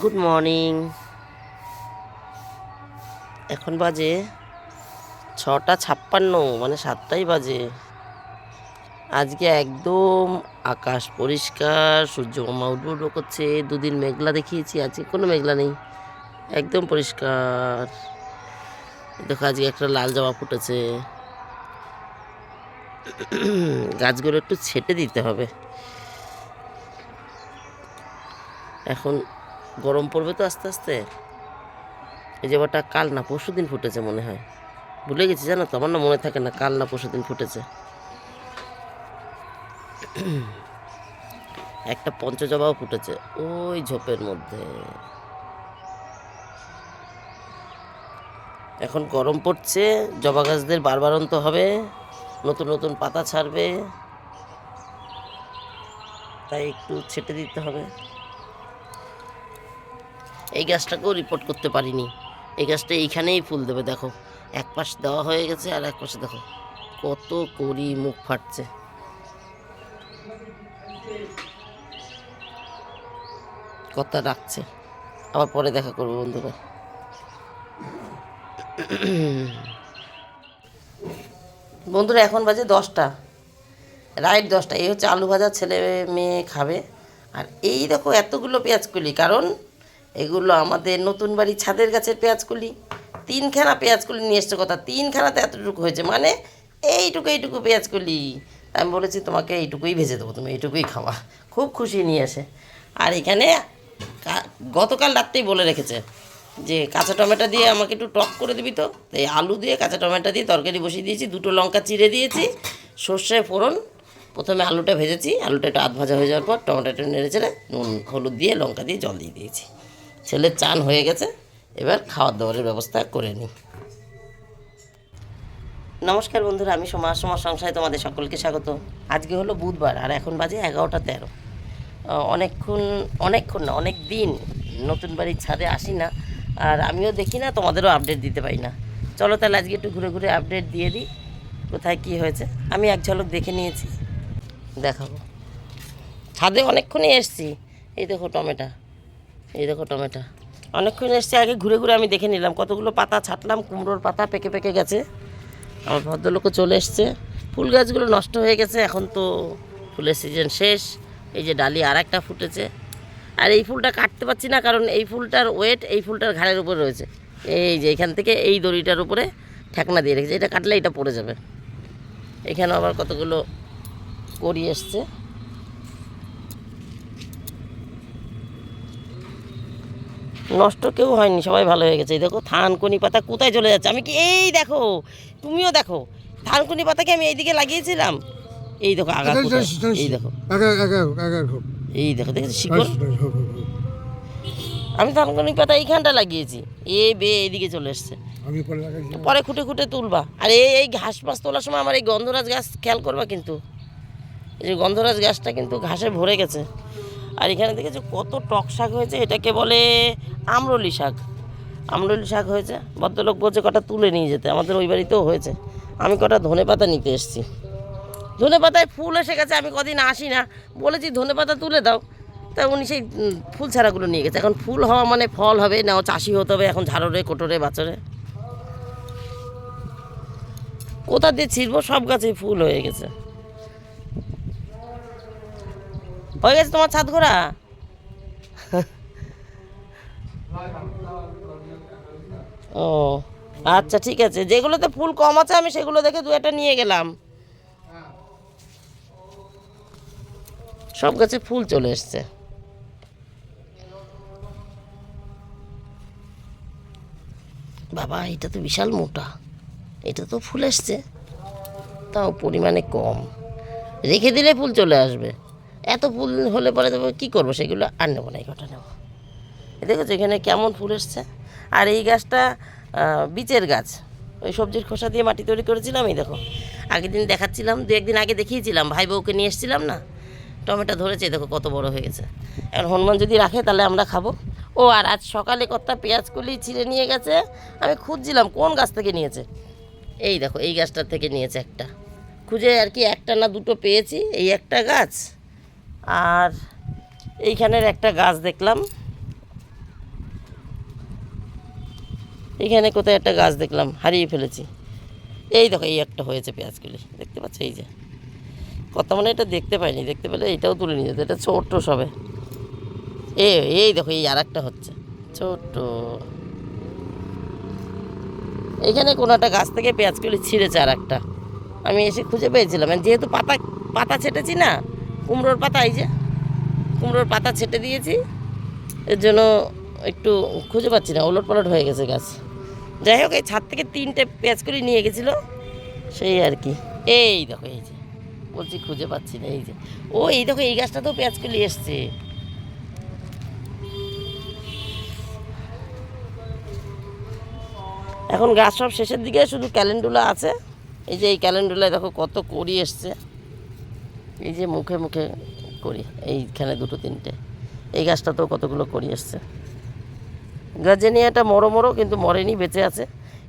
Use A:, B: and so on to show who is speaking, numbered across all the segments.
A: Good morning এখন বাজে ছটা ছাপ্পান্ন মানে সাতটাই বাজে। আজকে একদম আকাশ পরিষ্কার, সূর্য মামা উঠবো উঠবো করছে, দুদিন মেঘলা দেখিয়েছি, আজকে কোনো মেঘলা নেই, একদম পরিষ্কার। দেখো, আজকে একটা লাল জামা ফুটেছে। গাছগুলো একটু ছেটে দিতে হবে। এখন গরম পড়বে তো আস্তে আস্তে। এই যে জবাটা কাল না পরশু দিন ফুটেছে মনে হয়। ভুলে গেছি, জানো তো, আমার না মনে থাকে না কাল না পরশু দিন ফুটেছে। একটা পঞ্চজবাও ফুটেছে ওই ঝোপের মধ্যে। এখন গরম পড়ছে, জবা গাছদের বারবারন্ত হবে, নতুন নতুন পাতা ছাড়বে। তাই একটু ছেটে দিতে হবে। এই গাছটাকেও রিপোর্ট করতে পারিনি। এই গাছটা এইখানেই ফুল দেবে, দেখো। এক পাশ দেওয়া হয়ে গেছে আর এক পাশে দেখো, কত করি মুখ ফাটছে। কথা রাখছে। আবার পরে দেখা করব বন্ধুরা। বন্ধুরা, এখন বাজে দশটা। রাইট দশটা। এই হচ্ছে আলু ভাজা ছেলে মেয়ে খাবে। আর এই দেখো এতগুলো পেঁয়াজ কলি, কারণ এগুলো আমাদের নতুন বাড়ি ছাদের গাছের পেঁয়াজ কলি তিনখানা পেঁয়াজ কলি নিয়ে এসছে কথা, তিনখানাতে এতটুকু হয়েছে। মানে এইটুকু এইটুকু পেঁয়াজ কলি আমি বলেছি, তোমাকে এইটুকুই ভেজে দেবো, তুমি এইটুকুই খাওয়া। খুব খুশি নিয়ে আসে। আর এখানে গতকাল রাত্রেই বলে রেখেছে যে, কাঁচা টমেটো দিয়ে আমাকে একটু টক করে দিবি তো? এই আলু দিয়ে কাঁচা টমেটো দিয়ে তরকারি বসিয়ে দিয়েছি, দুটো লঙ্কা চিড়ে দিয়েছি সর্ষে ফোড়ন। প্রথমে আলুটা ভেজেছি, আলুটা একটু আধ ভাজা হয়ে যাওয়ার পর টমেটোটা নেড়ে চেড়ে নুন, হলুদ দিয়ে লঙ্কা দিয়ে জল দিয়ে দিয়েছি। ছেলের চান হয়ে গেছে, এবার খাওয়ার দাওয়ারের ব্যবস্থা করে নিই। নমস্কার বন্ধুরা, আমি সমাজ সমাজ সংসারে তোমাদের সকলকে স্বাগত। আজকে হলো বুধবার, আর এখন বাজে এগারোটা তেরো। অনেকক্ষণ অনেকক্ষণ না অনেক দিন নতুন বাড়ির ছাদে আসি না, আর আমিও দেখি না, তোমাদেরও আপডেট দিতে পারি না। চলো তাহলে আজকে একটু ঘুরে ঘুরে আপডেট দিয়ে দিই, কোথায় কী হয়েছে। আমি এক ঝলক দেখে নিয়েছি, দেখাবো। ছাদে অনেকক্ষণই এসছি, এই দেখো টমেটো। এই দেখো টমেটো। অনেকক্ষণ এসছে, আগে ঘুরে ঘুরে আমি দেখে নিলাম। কতগুলো পাতা ছাটলাম, কুমড়োর পাতা পেকে পেকে গেছে। আমার ভদ্রলোকও চলে এসছে। ফুল গাছগুলো নষ্ট হয়ে গেছে, এখন তো ফুলের সিজন শেষ। এই যে ডালি আর একটা ফুটেছে। আর এই ফুলটা কাটতে পারছি না, কারণ এই ফুলটার ওয়েট এই ফুলটার ঘাড়ের উপরে রয়েছে। এই যে এখান থেকে এই দড়িটার উপরে ঠেকনা দিয়ে রেখেছে। এটা কাটলে এটা পড়ে যাবে। এখানে আবার কতগুলো করি এসছে। নষ্ট কেউ হয়নি সবাই ভালো হয়ে গেছে। এই দেখো থানকুনি পাতা কোথায় চলে যাচ্ছে? আমি কি এই দেখো তুমিও দেখো থানকুনি পাতাকে আমি এইদিকে লাগিয়েছিলাম? এই দেখো আগা এই দেখো। এই দেখো দেখেছি শিকড়? আমি থানকুনি পাতা এইখানটা লাগিয়েছি। এ বে এইদিকে চলে এসছে।
B: পরে
A: খুঁটে খুঁটে তুলবা। আর এই এই ঘাস মাছ তোলার সময় আমার এই গন্ধরাজ গাছ খেয়াল করবা কিন্তু। এই যে গন্ধরাজ গাছটা কিন্তু ঘাসে ভরে গেছে। আর এখানে দেখেছি কত টক শাক হয়েছে? এটাকে বলে আমরলি শাক। আমরলি শাক হয়েছে। ভদ্রলোক বলছে কটা তুলে নিয়ে যেতে। আমাদের ওই বাড়িতেও হয়েছে। আমি কটা ধনে পাতা নিতে এসেছি। ধনে পাতায় ফুল এসে গেছে, আমি কদিন আসি না। বলেছি ধনে পাতা তুলে দাও। তা উনি সেই ফুল ছাড়াগুলো নিয়ে গেছে। এখন ফুল হওয়া মানে ফল হবে, না চাষি হতে হবে, এখন ঝাড়রে, কোটরে বাচরে কোথা দিয়ে ছিড়বো? সব গাছে ফুল হয়ে গেছে। হয়ে গেছে তোমার ছাদ ঘোরা? ও আচ্ছা ঠিক আছে। যেগুলোতে ফুল কম আছে, আমি সেগুলো দেখে দু একটা নিয়ে গেলাম। সব গাছে ফুল চলে এসছে। বাবা, এটা তো বিশাল মোটা। এটা তো ফুল এসছে, তাও পরিমাণে কম। রেখে দিলে ফুল চলে আসবে। এত ফুল হলে পরে তবে কী করব? সেগুলো আর নেব না, এই কটা নেব। দেখেছ এখানে কেমন ফুল এসছে? আর এই গাছটা বীচের গাছ। ওই সবজির খোসা দিয়ে মাটি তৈরি করেছিলাম, এই দেখো। আগের দিন দেখাচ্ছিলাম, দু একদিন আগে দেখিয়েছিলাম, ভাই বউকে নিয়ে এসেছিলাম না? টমেটো ধরেছে, দেখো কত বড় হয়ে গেছে। এখন হনুমান যদি রাখে, তাহলে আমরা খাব। ও, আর আজ সকালে কর্তা পেঁয়াজ কলি ছিঁড়ে নিয়ে গেছে, আমি খুঁজছিলাম কোন গাছ থেকে নিয়েছে। এই দেখো, এই গাছটার থেকে নিয়েছে একটা। খুঁজে আর কি একটা না দুটো পেয়েছি, এই একটা গাছ। আর এইখানের একটা গাছ দেখলাম। এখানে কোথায় একটা গাছ দেখলাম, হারিয়ে ফেলেছি। এই দেখো, এই একটা হয়েছে পেঁয়াজগুলি, দেখতে পাচ্ছ? এই যে কত মানে এটা দেখতে পাইনি, দেখতে পেলে এটাও তুলে নিয়ে যেত, এটা ছোট্ট সবে। এই এই দেখো, এই আর একটা হচ্ছে, ছোট্ট। এখানে কোনো একটা গাছ থেকে পেঁয়াজগুলি ছিঁড়েছে আর একটা আমি এসে খুঁজে পেয়েছিলাম আর যেহেতু পাতা পাতা ছেটেছি না কুমড়োর পাতা, এই যে কুমড়োর পাতা ছেটে দিয়েছি। এর জন্য একটু খুঁজে পাচ্ছি না, ওলট পালট হয়ে গেছে গাছ। যাই হোক, এই ছাদ থেকে তিনটে পেঁয়াজ করে নিয়ে গেছিল, সেই আর কি। এই দেখো, এই যে, বলছি খুঁজে পাচ্ছি না, এই যে। ও, এই দেখো, এই গাছটা তো পেঁয়াজ কলি এসছে। এখন গাছ সব শেষের দিকে, শুধু ক্যালেন্ডুলা আছে। এই যে, এই ক্যালেন্ডুলায় দেখো কত করি এসছে। এই যে মুখে মুখে করি, এইখানে দুটো তিনটে। এই গাছটাতেও কতগুলো করি এসছে গাজেনিয়াটা মরো মরো, কিন্তু মরেনি, বেঁচে আছে।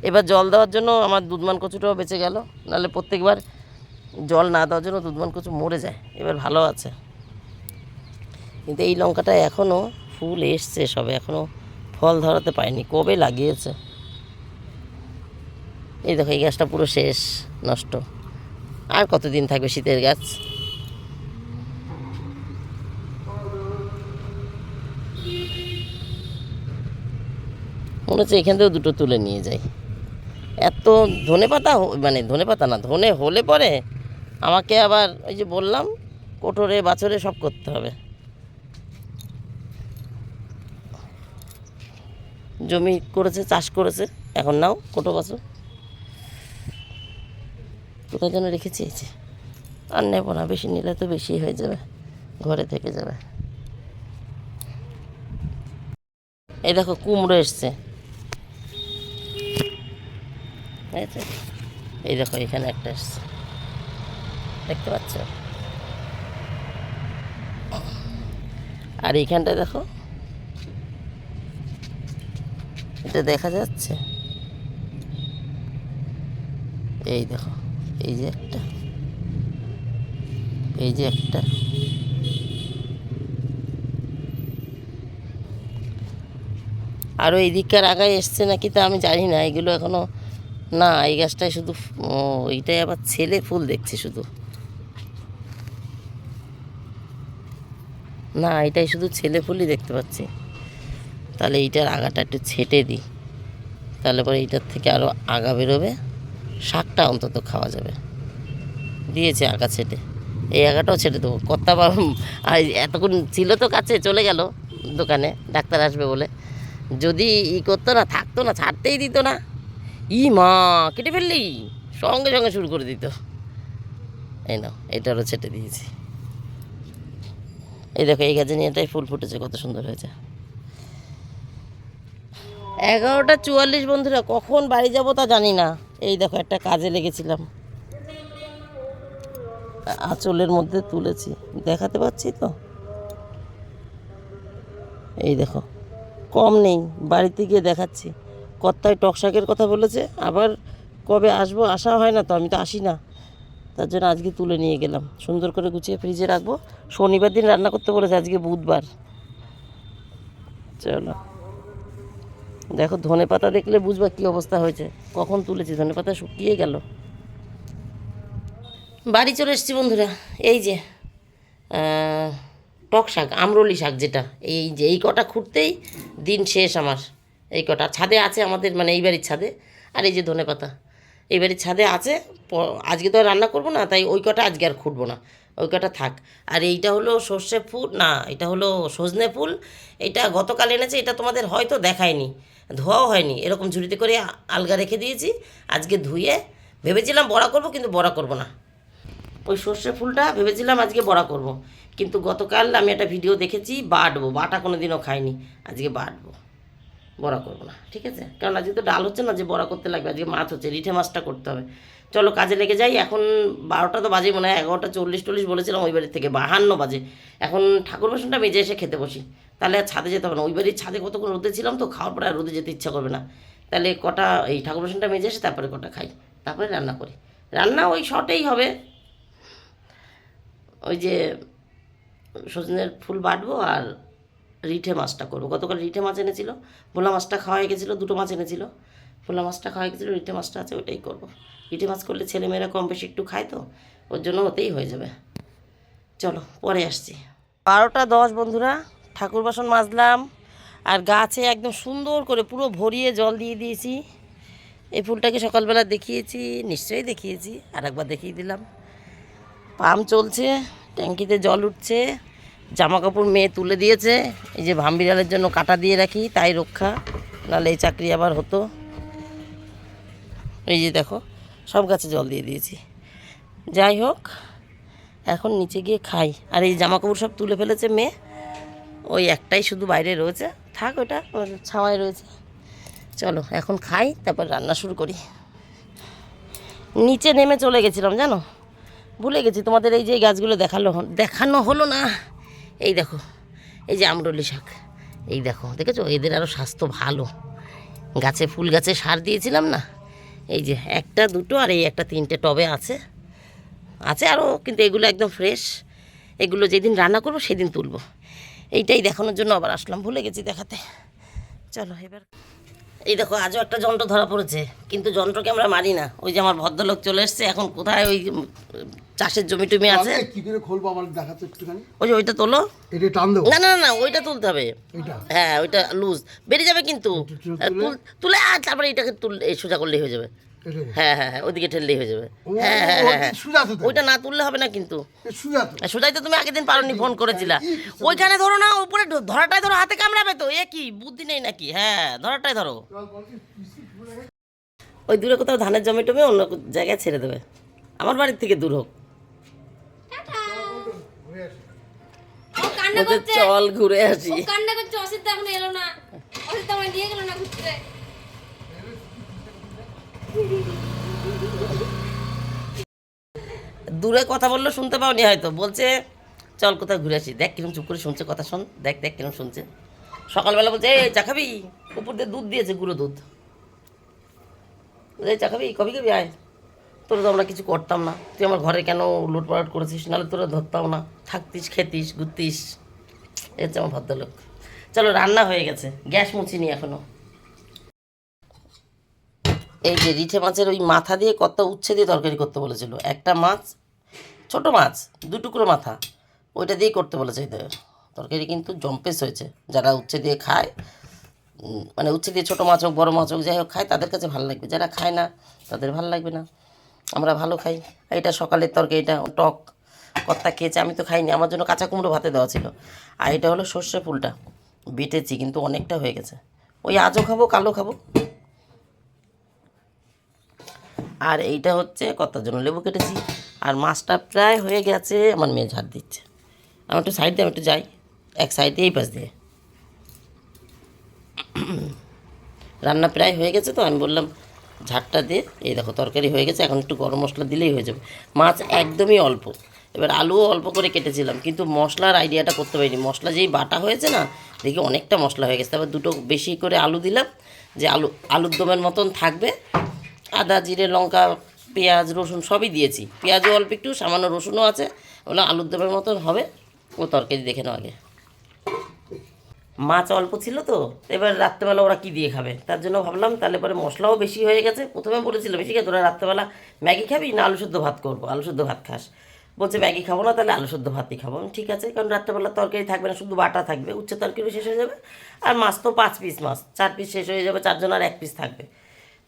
A: এবার জল দেওয়ার জন্য আমার দুধমান কচুটাও বেঁচে গেল। নাহলে প্রত্যেকবার জল না দেওয়ার জন্য দুধমান কচু মরে যায়। এবার ভালো আছে। কিন্তু এই লঙ্কাটা এখনও ফুল এসছে সবে এখনও ফল ধরাতে পায়নি কবে লাগিয়েছে? এই দেখো, এই গাছটা পুরো শেষ, নষ্ট। আর কতদিন থাকবে শীতের গাছ? মনে হচ্ছে এখান থেকেও দুটো তুলে নিয়ে যাই। এত ধনে পাতা মানে ধনে পাতা না, ধনে হলে পরে আমাকে আবার ওই যে বললাম, কোটরে, বাছরে সব করতে হবে। জমি করেছে, চাষ করেছে, এখন নাও কোটো, বছর। কোথায় যেন রেখেছি এই যে। আর নেব না, বেশি নিলে তো বেশি হয়ে যাবে, ঘরে থেকে যাবে। এই দেখো কুমড়ো এসছে। যে, এই দেখো এখানে একটা দেখতে পাচ্ছ? আর এইখানটা দেখো? এটা দেখা যাচ্ছে? এই দেখো এই যে একটা। এই যে একটা। আরও এই দিককার আগায় এসছে নাকি তা আমি জানি না এগুলো এখনও না, এই গাছটায় শুধু এইটাই আবার ছেলে ফুল দেখছি শুধু। না এটাই শুধু ছেলে ফুলই দেখতে পাচ্ছি। তাহলে এইটার আগাটা একটু ছেটে দিই। তাহলে পরে এইটার থেকে আরও আগা বেরোবে। শাকটা অন্তত খাওয়া যাবে। দিয়েছে আগা ছেটে। এই আগাটাও ছেটে দেবো। কর্তা বা আর, এতক্ষণ ছিল তো কাছে, চলে গেল দোকানে। ডাক্তার আসবে বলে। যদি ই করতো না, থাকতো না, ছাড়তেই দিত না। ই মা, কেটে ফেললি? সঙ্গে সঙ্গে শুরু করে দিত। এই নাও এটারও ছেটে দিয়েছি। এই দেখো, এই গাছে নিয়েটাই ফুল ফুটেছে, কত সুন্দর হয়েছে। এগারোটা চুয়াল্লিশ বন্ধুরা, কখন বাড়ি যাব তা জানি না। এই দেখো, একটা কাজে লেগেছিলাম। আঁচলের মধ্যে তুলেছি। দেখাতে পাচ্ছি তো? এই দেখো, কম নেই, বাড়িতে গিয়ে দেখাচ্ছি। কর্তায় টকশাকের কথা বলেছে, আবার কবে আসব, আসা হয় না তো, আমি তো আসি না। তার জন্য আজকে তুলে নিয়ে গেলাম। সুন্দর করে গুছিয়ে ফ্রিজে রাখব। শনিবার দিন রান্না করতে বলেছে, আজকে বুধবার। চলো। দেখো, ধনে পাতা দেখলে বুঝবা কী অবস্থা হয়েছে। কখন তুলেছি? ধনে পাতা শুকিয়ে গেল। বাড়ি চলে এসেছি বন্ধুরা। এই যে টক শাক, আমরলি শাক যেটা। এই যে, এই কটা খুঁড়তেই দিন শেষ আমার। এই কটা ছাদে আছে আমাদের মানে এই বাড়ির ছাদে। আর এই যে ধনে পাতা, এই বাড়ির ছাদে আছে আজকে তো আর রান্না করব না, তাই ওই কটা আজকে আর খুঁড়বো না, ওই কটা থাক। আর এইটা হলো সর্ষে ফুল, না, এটা হলো সজনে ফুল, এটা গতকাল এনেছে, এটা তোমাদের হয়তো দেখায়নি, ধোয়াও হয়নি, এরকম ঝুড়িতে করে আলগা রেখে দিয়েছি, আজকে ধুয়ে ভেবেছিলাম বড়া করব, কিন্তু বড়া করব না। ওই সর্ষে ফুলটা ভেবেছিলাম আজকে বড়া করব। কিন্তু গতকাল আমি একটা ভিডিও দেখেছি, বাটবো, বাটা কোনো দিনও খাইনি, আজকে বাটবো। বড়া করব না, ঠিক আছে? কারণ আজকে তো ডাল হচ্ছে না, যে বড়া করতে লাগবে, আজকে মাছ হচ্ছে, রিঠে মাছটা করতে হবে। চলো কাজে লেগে যাই, এখন বারোটা তো বাজে মনে হয় এগারোটা চল্লিশ টল্লিশ বলেছিলাম ওই বাড়ির থেকে, বাহান্ন বাজে। এখন ঠাকুর বাসনটা মেজে এসে খেতে বসি, তাহলে আর ছাদে যেতে হবে না। ওই বাড়ির ছাদে কতক্ষণ রোদে ছিলাম তো, খাওয়ার পরে আর রোদে যেতে ইচ্ছা করবে না। তাহলে কটা, এই ঠাকুর বাসনটা মেজে এসে তারপরে কটা খাই, তারপরে রান্না করি। রান্না ওই শর্টেই হবে। ওই যে সজনের ফুল বাটবো আর রিঠে মাছটা করব। গতকাল রিঠে মাছ এনেছিল, ভোলা মাছটা খাওয়া হয়ে গেছিল, দুটো মাছ এনেছিল। ভোলা মাছটা খাওয়া হয়ে গেছিল, রিঠে মাছটা আছে, ওটাই করব। রিঠে মাছ করলে ছেলেমেয়েরা কম বেশি একটু খায় তো, ওর জন্য ওতেই হয়ে যাবে। চলো, পরে আসছি। বারোটা দশ বন্ধুরা, ঠাকুর বাসন মাজলাম, আর গাছে একদম সুন্দর করে পুরো ভরিয়ে জল দিয়ে দিয়েছি। এই ফুলটাকে সকালবেলা দেখিয়েছি, নিশ্চয়ই দেখিয়েছি আর একবার দেখিয়ে দিলাম। পাম্প চলছে, ট্যাঙ্কিতে জল উঠছে। জামা কাপড় মেয়ে তুলে দিয়েছে। এই যে ভামবিড়ালের জন্য কাটা দিয়ে রাখি, তাই রক্ষা। নাহলে এই চাকরি আবার হতো। এই যে দেখো, সব গাছে জল দিয়ে দিয়েছি। যাই হোক, এখন নিচে গিয়ে খাই। আর এই জামা কাপড় সব তুলে ফেলেছে মেয়ে। ওই একটাই শুধু বাইরে রয়েছে। থাক ওটা ছাওয়ায় রয়েছে। চলো, এখন খাই, তারপর রান্না শুরু করি। নিচে নেমে চলে গেছিলাম, জানো? ভুলে গেছি, তোমাদের এই যে গাছগুলো দেখাল, দেখানো হলো না। এই দেখো, এই যে আমরলি শাক, এই দেখো, দেখেছ? এদের আরও স্বাস্থ্য ভালো। গাছে ফুল গাছে সার দিয়েছিলাম না? এই যে একটা, দুটো আর এই একটা তিনটে টবে আছে। আছে আরও কিন্তু এগুলো একদম ফ্রেশ। এগুলো যেদিন রান্না করব সেদিন তুলবো। এইটাই দেখানোর জন্য আবার আসলাম, ভুলে গেছি দেখাতে। চলো এবার এই দেখো আজও একটা যন্ত্র ধরা পড়েছে কিন্তু যন্ত্রকে আমরা মারি না। ওই যে আমার ভদ্রলোক চলে এসছে এখন কোথায় ওই চাষের জমি টুমি আছে?
B: কি করে খুলবো আমার দেখাচ্ছে একটুখানি?
A: ওই যে ওইটা তোলো।
B: এটা টান
A: না না না, ওইটা তুলতে হবে। হ্যাঁ ওইটা লুজ। বেরিয়ে যাবে কিন্তু।
B: তুলে?
A: আর তারপরে এটাকে তুল সোজা করলেই হয়ে যাবে। হ্যাঁ হ্যাঁ হ্যাঁ ওদিকে ঠেললেই হয়ে যাবে। হ্যাঁ হ্যাঁ হ্যাঁ হ্যাঁ। ওইটা না তুললে হবে না কিন্তু। সোজাই তো তুমি আগের দিন পারোনি ফোন করেছিলা। ওইখানে ধরো না উপরে ধরাটাই ধরো হাতে কামড়াবে তো। এ কি বুদ্ধি নেই নাকি? হ্যাঁ ধরাটাই ধরো। ওই দূরে কোথাও ধানের জমি টমি অন্য জায়গায় ছেড়ে দেবে। আমার বাড়ির থেকে দূর হোক। চল ঘুরে আসি।
C: কান্না করছে। অসিত এখন এলো না। অসিত তো আমায় নিয়ে গেল না ঘুরতে।
A: দূরে কথা বলল শুনতে পাওনি হয়তো। বলছে, চল কোথাও ঘুরে আসি। দেখ কিরম চুপ করে শুনছে কথা শোন। দেখ দেখ কিরম শুনছে। সকালবেলা বলছে, এই, চা খাবি? উপর দিয়ে দুধ দিয়েছে, গুঁড়ো দুধ। এই, চা খাবি? কবি কবি আয়। তোরা তো আমরা কিছু করতাম না। তুই আমার ঘরে কেন লুটপাট করেছিস? নাহলে তোরা ধরতাম না। থাকতিস, খেতিস, ঘুরতিস। এ হচ্ছে আমার ভদ্রলোক। চলো, রান্না হয়ে গেছে। গ্যাস মুছিনি এখনও। এই যে রিঠে মাছের ওই মাথা দিয়ে কত উচ্ছে দিয়ে তরকারি করতে বলেছিল। একটা মাছ, ছোট মাছ, দু টুকরো মাথা, ওইটা দিয়ে করতে বলেছে তরকারি কিন্তু জম্পেস হয়েছে। যারা উচ্ছে দিয়ে খায় মানে উচ্ছে দিয়ে ছোটো মাছ হোক, বড়ো মাছ হোক, যাই হোক, খায়, তাদের কাছে ভালো লাগবে। যারা খায় না, তাদের ভালো লাগবে না। আমরা ভালো খাই। এটা সকালের তরকারি, এটা টক, কর্তা খেয়েছে, আমি তো খাইনি। আমার জন্য কাঁচা কুমড়ো ভাতে দেওয়া ছিল। আর এটা হলো সর্ষে ফুলটা। বেটেছি, কিন্তু অনেকটা হয়ে গেছে। ওই আজও খাব কালো খাব। আর এইটা হচ্ছে কতার জন্য লেবু কেটেছি। আর মাছটা প্রায় হয়ে গেছে, আমার মেয়ে ঝাড় দিচ্ছে। আমি একটু সাইড দিয়ে, আমি একটু যাই। এক সাইডে এই পাশ দিয়ে। রান্না প্রায় হয়ে গেছে তো, আমি বললাম ঝাড়টা দিয়ে এই দেখো, তরকারি হয়ে গেছে, এখন একটু গরম মশলা দিলেই হয়ে যাবে। মাছ একদমই অল্প। এবার আলুও অল্প করে কেটেছিলাম, কিন্তু মশলার আইডিয়াটা করতে পারিনি। মশলা যেই বাটা হয়েছে না, দেখি অনেকটা মশলা হয়ে গেছে। তারপর দুটো বেশি করে আলু দিলাম, যে আলু, আলুর দমের মতন থাকবে। আদা জিরে লঙ্কা পেঁয়াজ রসুন সবই দিয়েছি। পেঁয়াজও অল্প একটু সামান্য রসুনও আছে। ওগুলো আলুর দমের মতন হবে। ও তরকারি দেখে নাও আগে। মাছ অল্প ছিল তো এবার রাত্রেবেলা ওরা কি দিয়ে খাবে? তার জন্য ভাবলাম তাহলে পরে মশলাও বেশি হয়ে গেছে। প্রথমে বলেছিল বেশি খেয়ে তোরা রাত্রেবেলা ম্যাগি খাবি না আলু শুদ্ধ ভাত করব? আলু শুদ্ধ ভাত খাস। বলছে ম্যাগি খাব না তাহলে আলু শুদ্ধ ভাতই খাব। আমি, ঠিক আছে কারণ রাত্রেবেলা তরকারি থাকবে না শুধু বাটা থাকবে। উচ্চ তরকারি শেষ হয়ে যাবে। আর মাছ তো পাঁচ পিস মাছ। চার পিস শেষ হয়ে যাবে চারজন আর এক পিস থাকবে।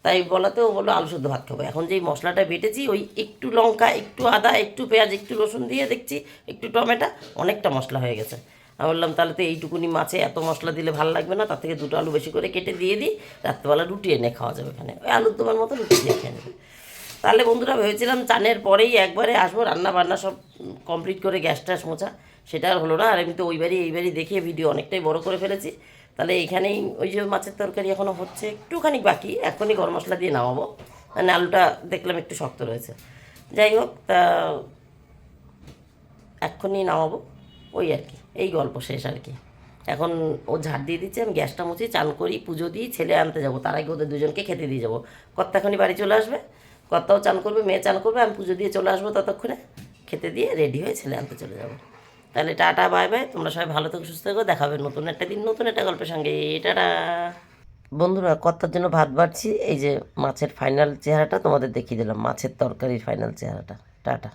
A: তাই বলাতেও বলল, আলু শুদ্ধ ভাত খাব। এখন যেই মশলাটা বেটেছি, ওই একটু লঙ্কা, একটু আদা, একটু পেঁয়াজ, একটু রসুন দিয়ে দেখছি, একটু টমেটো, অনেকটা মশলা হয়ে গেছে। আমি বললাম, তাহলে তো এইটুকুনি মাছে এত মশলা দিলে ভালো লাগবে না, তার থেকে দুটো আলু বেশি করে কেটে দিয়ে দিই, রাত্রেবেলা রুটি এনে খাওয়া যাবে এখানে। ওই আলুর দোকান মতো রুটি দিয়ে খেয়ে নেবে। তাহলে বন্ধুরা ভেবেছিলাম চানের পরেই একবারে আসব রান্না বান্না সব কমপ্লিট করে গ্যাস ট্যাস মোছা, সেটা আর হলো না, আর আমি তো ওইবারই এইবারই দেখিয়ে ভিডিও অনেকটাই বড় করে ফেলেছি। তাহলে এইখানেই ওই যে মাছের তরকারি এখনও হচ্ছে একটুখানি বাকি, এখনই গরম মশলা দিয়ে নামাবো। মানে আলুটা দেখলাম একটু শক্ত রয়েছে। যাই হোক, তা এক্ষুনি নামাবো, ওই আর কি, এই গল্প শেষ আর কি। এখন ও ঝাড় দিয়ে দিচ্ছে, আমি গ্যাসটা মুছি, চান করি, পুজো দিই, ছেলে আনতে যাব, তার আগে ওদের দুজনকে খেতে দিয়ে যাব। কর্তা এখনই বাড়ি চলে আসবে, কর্তাও চান করবে, মেয়ে চান করবে, আমি পুজো দিয়ে চলে আসব ততক্ষণে। খেতে দিয়ে রেডি হয়ে ছেলে আনতে চলে যাব। তাহলে টাটা, বাই বাই। তোমরা সবাই ভালো থেকো, সুস্থ থাকো। দেখাবে নতুন একটা দিন, নতুন একটা গল্পের সঙ্গে। টাটা। বন্ধুরা, কর্তার জন্য ভাত বাড়ছি। এই যে মাছের ফাইনাল চেহারাটা তোমাদের দেখিয়ে দিলাম, মাছের তরকারির ফাইনাল চেহারাটা। টাটা।